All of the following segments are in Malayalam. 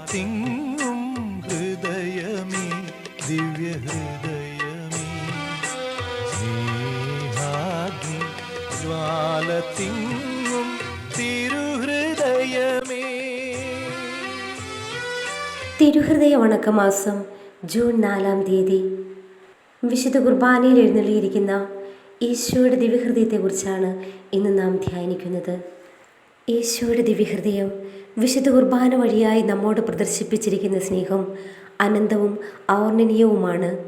ജ്വാലത്തിങ്ങും ഹൃദയമേ ദിവ്യഹൃദയമേ. സ്നേഹാഗ്നി ജ്വാലത്തിങ്ങും തിരുഹൃദയമേ. തിരുഹൃദയ വണക്കമാസം ജൂൺ നാലാം തീയതി. വിശുദ്ധ കുർബാനയിൽ എഴുന്നള്ളിയിരിക്കുന്ന ഈശോയുടെ ദിവ്യഹൃദയത്തെക്കുറിച്ചാണ് ഇന്ന് നാം ധ്യാനിക്കുന്നത്. ഈശോയുടെ ദിവ്യഹൃദയം വിശുദ്ധ കുർബാന വഴിയായി നമ്മോട് പ്രദർശിപ്പിച്ചിരിക്കുന്ന സ്നേഹം അനന്തവും ഔർണനീയവുമാണ്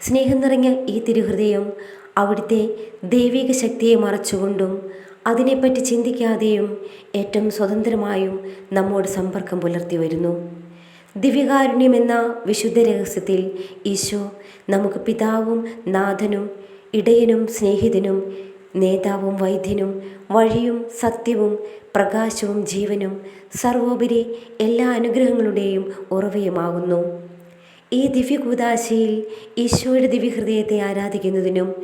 സ്നേഹം നിറഞ്ഞ ഈ തിരുഹൃദയം അവിടുത്തെ ദൈവിക ശക്തിയെ മറച്ചുകൊണ്ടും അതിനെപ്പറ്റി ചിന്തിക്കാതെയും ഏറ്റവും സ്വതന്ത്രമായും നമ്മോട് സമ്പർക്കം പുലർത്തി വരുന്നു. ദിവ്യകാരുണ്യം എന്ന വിശുദ്ധ രഹസ്യത്തിൽ ഈശോ നമുക്ക് പിതാവും നാഥനും ഇടയനും സ്നേഹിതനും നേതാവും വൈദ്യനും വഴിയും സത്യവും പ്രകാശവും ജീവനും സർവോപരി എല്ലാ അനുഗ്രഹങ്ങളുടെയും ഉറവയുമാകുന്നു. ഈ ദിവ്യകൂതാശയിൽ ഈശോയുടെ ദിവ്യഹൃദയത്തെ ആരാധിക്കുന്നതിനും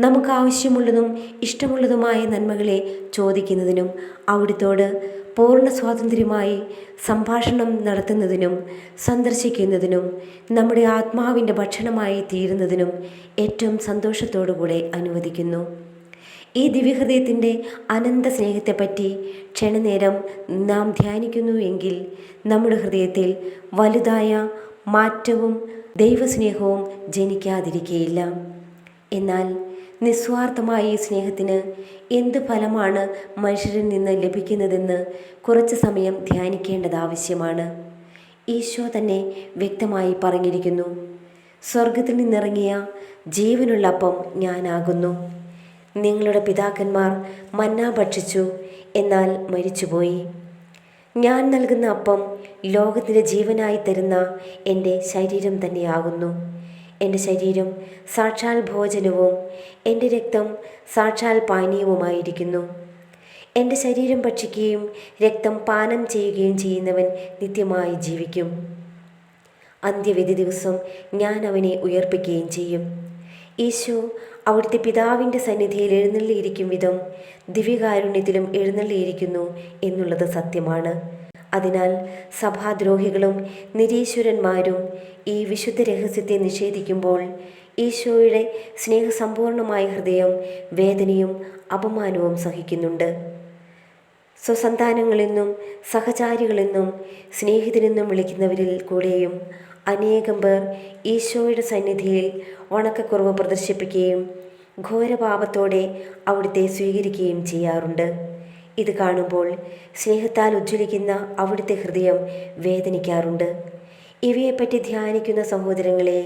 നമുക്ക് ആവശ്യമുള്ളതും ഇഷ്ടമുള്ളതുമായ നന്മകളെ ചോദിക്കുന്നതിനും അവിടുത്തോട് പൂർണ സ്വാതന്ത്ര്യമായി സംഭാഷണം നടത്തുന്നതിനും സന്ദർശിക്കുന്നതിനും നമ്മുടെ ആത്മാവിന്റെ ഭക്ഷണമായി തീരുന്നതിനും ഏറ്റവും സന്തോഷത്തോടുകൂടെ അനുവദിക്കുന്നു. ഈ ദിവ്യഹൃദയത്തിന്റെ അനന്ത സ്നേഹത്തെപ്പറ്റി ക്ഷണനേരം നാം ധ്യാനിക്കുന്നു എങ്കിൽ നമ്മുടെ ഹൃദയത്തിൽ വലുതായ മാറ്റവും ദൈവസ്നേഹവും ജനിക്കാതിരിക്കുകയില്ല എന്നാൽ നിസ്വാർത്ഥമായ ഈ സ്നേഹത്തിന് എന്ത് ഫലമാണ് മനുഷ്യരിൽ നിന്ന് ലഭിക്കുന്നതെന്ന് കുറച്ച് സമയം ധ്യാനിക്കേണ്ടത് ആവശ്യമാണ്. ഈശോ തന്നെ വ്യക്തമായി പറഞ്ഞിരിക്കുന്നു സ്വർഗത്തിൽ നിന്നിറങ്ങിയ ജീവനുള്ള അപ്പം ഞാനാകുന്നു. നിങ്ങളുടെ പിതാക്കന്മാർ മന്ന ഭക്ഷിച്ചു എന്നാൽ മരിച്ചുപോയി. ഞാൻ നൽകുന്ന അപ്പം ലോകത്തിന്റെ ജീവനായി തരുന്ന എന്റെ ശരീരം തന്നെയാകുന്നു. എന്റെ ശരീരം സാക്ഷാൽ ഭോജനവും എന്റെ രക്തം സാക്ഷാൽ പാനീയവുമായിരിക്കുന്നു. എന്റെ ശരീരം ഭക്ഷിക്കുകയും രക്തം പാനം ചെയ്യുകയും ചെയ്യുന്നവൻ നിത്യമായി ജീവിക്കും. അന്ത്യവിധി ദിവസം ഞാൻ അവനെ ഉയർപ്പിക്കുകയും ചെയ്യും. ഈശോ അവിടുത്തെ പിതാവിന്റെ സന്നിധിയിൽ എഴുന്നള്ളിയിരിക്കും വിധം ദിവ്യകാരുണ്യത്തിലും എഴുന്നള്ളിയിരിക്കുന്നു എന്നുള്ളത് സത്യമാണ്. അതിനാൽ സഭാദ്രോഹികളും നിരീശ്വരന്മാരും ഈ വിശുദ്ധ രഹസ്യത്തെ നിഷേധിക്കുമ്പോൾ ഈശോയുടെ സ്നേഹസമ്പൂർണമായ ഹൃദയം വേദനയും അപമാനവും സഹിക്കുന്നുണ്ട്. സ്വസന്താനങ്ങളെന്നും സഹചാരികളെന്നും സ്നേഹിതരെന്നും വിളിക്കുന്നവരിൽ കൂടെയും അനേകം പേർ ഈശോയുടെ സന്നിധിയിൽ ഉണക്കക്കുറവ് പ്രദർശിപ്പിക്കുകയും ഘോരഭാവത്തോടെ അവിടുത്തെ സ്വീകരിക്കുകയും ചെയ്യാറുണ്ട്. ഇത് കാണുമ്പോൾ സ്നേഹത്താൽ ഉജ്ജ്വലിക്കുന്ന അവിടുത്തെ ഹൃദയം വേദനിക്കാറുണ്ട്. ഇവയെപ്പറ്റി ധ്യാനിക്കുന്ന സഹോദരങ്ങളെ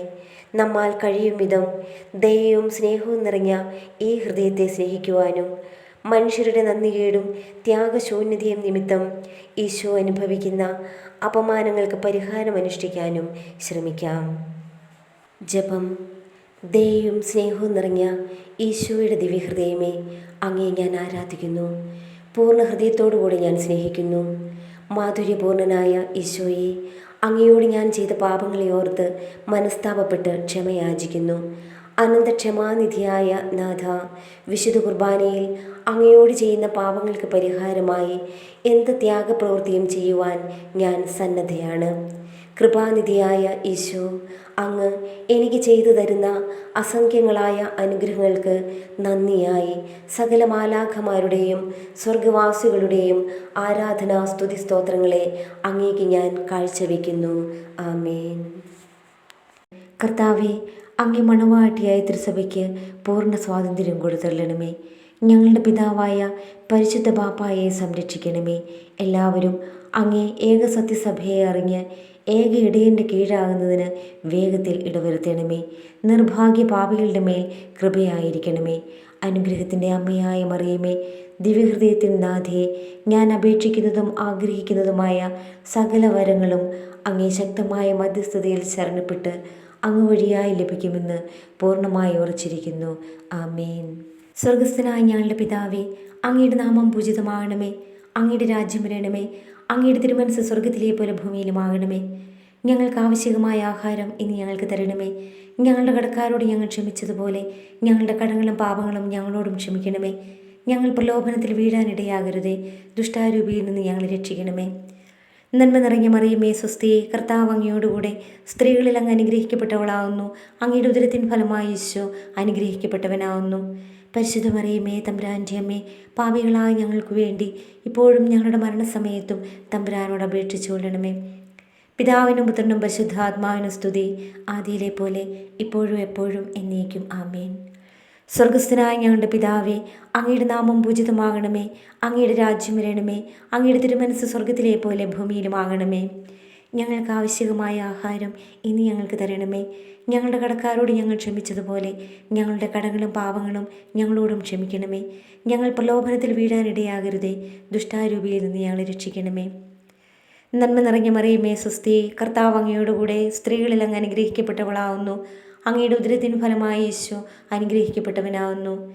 നമ്മാൽ കഴിയും വിധം ദയയും സ്നേഹവും നിറഞ്ഞ ഈ ഹൃദയത്തെ സ്നേഹിക്കുവാനും മനുഷ്യരുടെ നന്ദികേടും ത്യാഗശൂന്യതയും നിമിത്തം ഈശോ അനുഭവിക്കുന്ന അപമാനങ്ങൾക്ക് പരിഹാരം അനുഷ്ഠിക്കാനും ശ്രമിക്കാം. ജപം. ദയയും സ്നേഹവും നിറഞ്ഞ ഈശോയുടെ ദിവ്യഹൃദയമേ അങ്ങേ ഞാൻ ആരാധിക്കുന്നു. പൂർണ ഹൃദയത്തോടുകൂടി ഞാൻ സ്നേഹിക്കുന്നു. മാധുര്യപൂർണനായ ഈശോയെ അങ്ങയോട് ഞാൻ ചെയ്ത പാപങ്ങളെ ഓർത്ത് മനസ്താപപ്പെട്ട് ക്ഷമയാചിക്കുന്നു. അനന്തക്ഷമാനിധിയായ നാഥ വിശുദ്ധ കുർബാനയിൽ അങ്ങയോട് ചെയ്യുന്ന പാപങ്ങൾക്ക് പരിഹാരമായി എന്ത് ത്യാഗപ്രവൃത്തിയും ചെയ്യുവാൻ ഞാൻ സന്നദ്ധയാണ്. കൃപാനിധിയായ ഈശോ അങ്ങ് എനിക്ക് ചെയ്തു തരുന്ന അസംഖ്യങ്ങളായ അനുഗ്രഹങ്ങൾക്ക് നന്ദിയായി. സകല മാലാഖമാരുടെയും സ്വർഗവാസികളുടെയും ആരാധനാ സ്തുതി സ്തോത്രങ്ങളെ അങ്ങേക്ക് ഞാൻ കാഴ്ചവെക്കുന്നു. ആമേൻ. കർത്താവെ അങ്ങേ മണവാട്ടിയായ തിരുസഭയ്ക്ക് പൂർണ സ്വാതന്ത്ര്യം കൊടുത്തള്ളണമേ ഞങ്ങളുടെ പിതാവായ പരിശുദ്ധ ബാപ്പായെ സംരക്ഷിക്കണമേ. എല്ലാവരും അങ്ങേ ഏക സത്യസഭയെ അറിഞ്ഞ് ഏക ഇടയന്റെ കീഴാകുന്നതിന് വേഗത്തിൽ ഇടവരുത്തണമേ. നിർഭാഗ്യ പാപികളുടെ മേൽ കൃപയായിരിക്കണമേ. അനുഗ്രഹത്തിന്റെ അമ്മയായ മറിയമേ ദിവ്യഹൃദയത്തിൻ നാഥയെ ഞാൻ അപേക്ഷിക്കുന്നതും ആഗ്രഹിക്കുന്നതുമായ സകല വരങ്ങളും അങ്ങേ ശക്തമായ മധ്യസ്ഥതയിൽ ശരണപ്പെട്ട് അങ്ങ് വഴിയായി ലഭിക്കുമെന്ന് പൂർണമായി ഉറച്ചിരിക്കുന്നു. ആമേൻ. സ്വർഗസ്ഥനായ ഞങ്ങളുടെ പിതാവേ അങ്ങയുടെ നാമം പൂജിതമാകണമേ. അങ്ങയുടെ രാജ്യം വരണമേ. അങ്ങയുടെ തിരുമനസ് സ്വർഗത്തിലെ പോലെ ഭൂമിയിലുമാകണമേ. ഞങ്ങൾക്ക് ആവശ്യകമായ ആഹാരം ഇനി ഞങ്ങൾക്ക് തരണമേ. ഞങ്ങളുടെ കടക്കാരോട് ഞങ്ങൾ ക്ഷമിച്ചതുപോലെ ഞങ്ങളുടെ കടങ്ങളും പാപങ്ങളും ഞങ്ങളോടും ക്ഷമിക്കണമേ. ഞങ്ങൾ പ്രലോഭനത്തിൽ വീഴാനിടയാകരുതേ. ദുഷ്ടാരൂപിയിൽ നിന്ന് ഞങ്ങളെ രക്ഷിക്കണമേ. നന്മ നിറഞ്ഞ മറിയമേ സ്വസ്തിയെ കർത്താവ് അങ്ങയോടുകൂടെ സ്ത്രീകളിൽ അങ്ങ് അനുഗ്രഹിക്കപ്പെട്ടവളാവുന്നു അങ്ങയുടെ ഉദരത്തിൻ ഫലമായി ഈശോ അനുഗ്രഹിക്കപ്പെട്ടവനാവുന്നു പരിശുദ്ധ മറിയമേ തമ്പുരാന്റെ അമ്മേ പാപികളായ ഞങ്ങൾക്ക് വേണ്ടി ഇപ്പോഴും ഞങ്ങളുടെ മരണസമയത്തും തമ്പുരാനോട് അപേക്ഷിച്ചു കൊള്ളണമേ. പിതാവിനും പുത്രനും പരിശുദ്ധാത്മാവിനും സ്തുതി ആദിയിലെ പോലെ ഇപ്പോഴും എപ്പോഴും എന്നേക്കും ആമേൻ. സ്വർഗസ്ഥനായ ഞങ്ങളുടെ പിതാവേ അങ്ങയുടെ നാമം പൂജിതമാകണമേ അങ്ങയുടെ രാജ്യം വരണമേ അങ്ങയുടെ തിരുമനസ് സ്വർഗത്തിലെ പോലെ ഭൂമിയിലുമാകണമേ. ഞങ്ങൾക്ക് ആവശ്യമായ ആഹാരം ഇനി ഞങ്ങൾക്ക് തരണമേ. ഞങ്ങളുടെ കടക്കാരോട് ഞങ്ങൾ ക്ഷമിച്ചതുപോലെ ഞങ്ങളുടെ കടങ്ങളും പാവങ്ങളും ഞങ്ങളോടും ക്ഷമിക്കണമേ. ഞങ്ങൾ പ്രലോഭനത്തിൽ വീഴാനിടയാകരുതേ. ദുഷ്ടാരൂപിയിൽ നിന്ന് ഞങ്ങളെ രക്ഷിക്കണമേ. നന്മ നിറഞ്ഞ മറിയുമേ സ്വസ്തി കർത്താവ് അങ്ങയോടുകൂടെ സ്ത്രീകളിൽ അങ്ങ് അനുഗ്രഹിക്കപ്പെട്ടവളാവുന്നു. അങ്ങയുടെ ഉദരത്തിന് ഫലമായി യേശു അനുഗ്രഹിക്കപ്പെട്ടവനാവുന്നു.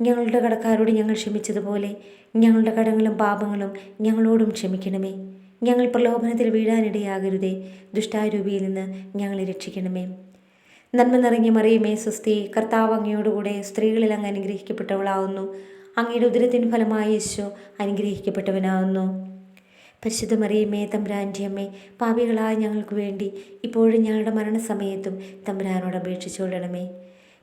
ഞങ്ങളുടെ കടക്കാരോട് ഞങ്ങൾ ക്ഷമിച്ചതുപോലെ ഞങ്ങളുടെ കടങ്ങളും പാപങ്ങളും ഞങ്ങളോടും ക്ഷമിക്കണമേ. ഞങ്ങൾ പ്രലോഭനത്തിൽ വീഴാനിടയാകരുതേ. ദുഷ്ടാരൂപിയിൽ നിന്ന് ഞങ്ങളെ രക്ഷിക്കണമേ. നന്മ നിറഞ്ഞ മറിയുമേ സ്വസ്തി കർത്താവ് അങ്ങയോടുകൂടെ സ്ത്രീകളിൽ അങ്ങ് അനുഗ്രഹിക്കപ്പെട്ടവളാവുന്നു. അങ്ങയുടെ ഉദരത്തിന് ഫലമായി യേശു അനുഗ്രഹിക്കപ്പെട്ടവനാവുന്നു. പരിശുദ്ധ മറിയമ്മേ തമ്പുരാന്റെ പാപികളായ ഞങ്ങൾക്ക് വേണ്ടി ഇപ്പോഴും ഞങ്ങളുടെ മരണസമയത്തും തമ്പുരാനോട് അപേക്ഷിച്ചു കൊള്ളണമേ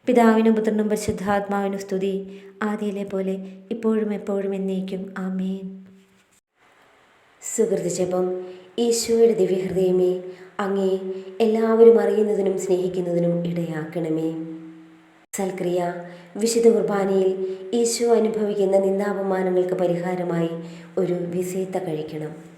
പിതാവിനും പുത്രനും പരിശുദ്ധാത്മാവിനും സ്തുതി. ആദ്യയിലെ പോലെ ഇപ്പോഴും എപ്പോഴും എന്നേക്കും. ആമേൻ. സുഹൃത്ത് ജപം. ഈശോയുടെ ദിവ്യഹൃദയമേ അങ്ങേ എല്ലാവരും അറിയുന്നതിനും സ്നേഹിക്കുന്നതിനും ഇടയാക്കണമേ. സൽക്രിയ വിശുദ്ധ കുർബാനയിൽ ഈശോ അനുഭവിക്കുന്ന നിന്ദാപമാനങ്ങൾക്ക് പരിഹാരമായി ഒരു വിസേത്ത കഴിക്കണം.